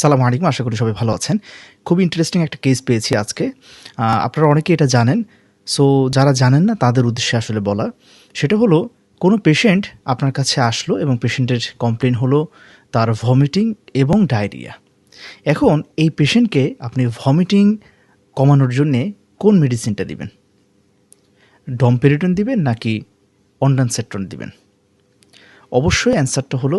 সালাম আলাইকুম, আশা করি সবাই ভালো আছেন। খুব ইন্টারেস্টিং একটা কেস পেয়েছি আজকে। আপনারা অনেকে এটা জানেন। সো যারা জানেন না, তাদের উদ্দেশ্যে আসলে বলা সেটা হলো, কোনো পেশেন্ট আপনার কাছে আসলো এবং পেশেন্টের কমপ্লেন হলো তার ভমিটিং এবং ডায়রিয়া এখন, এই পেশেন্টকে আপনি ভমিটিং কমানোর জন্যে কোন মেডিসিনটা দিবেন? ডমপেরিটন দিবেন নাকি অন্ডানসেট্রন দিবেন? অবশ্যই অ্যান্সারটা হলো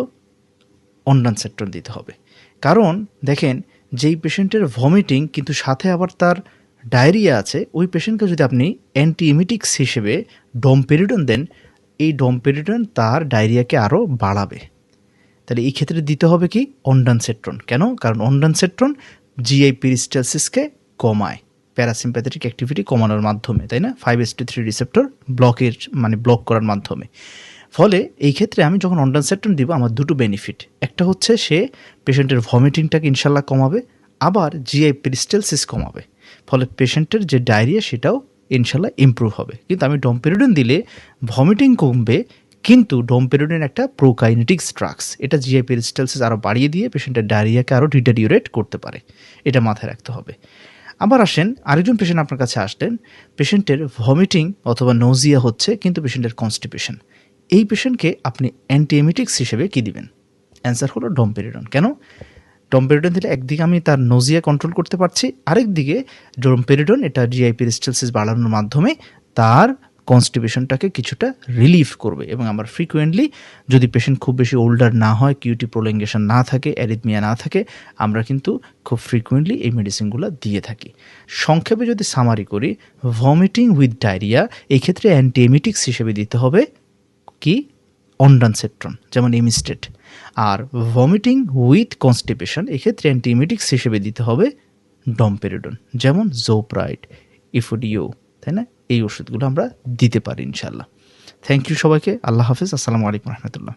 অন্ডানসেট্রন দিতে হবে। কারণ দেখেন, যেই পেশেন্টের ভমিটিং কিন্তু সাথে আবার তার ডায়রিয়া আছে, ওই পেশেন্টকে যদি আপনি অ্যান্টিএমিটিক্স হিসেবে ডমপেরিডন দেন, এই ডমপেরিডন তার ডায়রিয়াকে আরও বাড়াবে। তাহলে এই ক্ষেত্রে দিতে হবে কি? অন্ডানসেট্রন কেন? কারণ অন্ডানসেট্রন জিআই পেরিস্টালসিসকে কমায়। প্যারাসিম্প্যাথেটিক অ্যাক্টিভিটি কমানোর মাধ্যমে, তাই না? Five S two three receptor ব্লকের মানে ব্লক করার মাধ্যমে। ফলে এই ক্ষেত্রে আমি যখন অন্ডানসেট্রন দিব, আমার দুটো বেনিফিট একটা হচ্ছে সে পেশেন্টের ভমিটিংটাকে ইনশাল্লাহ কমাবে, আবার জিআই পেরিস্টালসিস কমাবে। ফলে পেশেন্টের যে ডায়রিয়া সেটাও ইনশাল্লাহ ইমপ্রুভ হবে। কিন্তু আমি ডমপেরিডন দিলে ভমিটিং কমবে, কিন্তু ডোমপেরোডিন একটা প্রোকাইনেটিক্স ড্রাগস এটা জিআই পেরিস্টালসিস আরও বাড়িয়ে দিয়ে পেশেন্টের ডায়রিয়াকে আরও ডিটারিওরেট করতে পারে। এটা মাথায় রাখতে হবে। আবার আসেন, আরেকজন পেশেন্ট আপনার কাছে আসলেন পেশেন্টের ভমিটিং অথবা নোজিয়া হচ্ছে, কিন্তু পেশেন্টের কনস্টিপেশন এই পেশেন্টকে আপনি অ্যান্টিএমিটিক্স হিসেবে কী দিবেন? অ্যান্সার হলো ডমপেরিডন কেন? ডমপেরিডন দিলে একদিকে আমি তার নোজিয়া কন্ট্রোল করতে পারছি, আরেকদিকে ডমপেরিডন এটা জিআই পেরিস্টালসিস বাড়ানোর মাধ্যমে তার কনস্টিপেশনটাকে কিছুটা রিলিফ করবে এবং আমার ফ্রিকুয়েন্টলি যদি পেশেন্ট খুব বেশি ওল্ডার না হয় কিউটি প্রোলেঙ্গেশন না থাকে অ্যারিথমিয়া না থাকে, আমরা কিন্তু খুব ফ্রিকুয়েন্টলি এই মেডিসিনগুলো দিয়ে থাকি। সংক্ষেপে যদি সামারি করি ভমিটিং উইথ ডায়রিয়া এই ক্ষেত্রে অ্যান্টিএমিটিক্স হিসেবে দিতে হবে কি? অন্ডানসেট্রন যেমন এমিস্টেট আর ভমিটিং উইথ কনস্টিপেশন এক্ষেত্রে অ্যান্টিমিটিক্স হিসেবে দিতে হবে ডম্পেরিডন যেমন জোপ্রাইড ইফুডিও তাই না? এই ওষুধগুলো আমরা দিতে পারি ইনশাল্লাহ থ্যাংক ইউ সবাইকে, আল্লাহ হাফিজ, আসসালামু আলাইকুম রহমতুল্লাহ।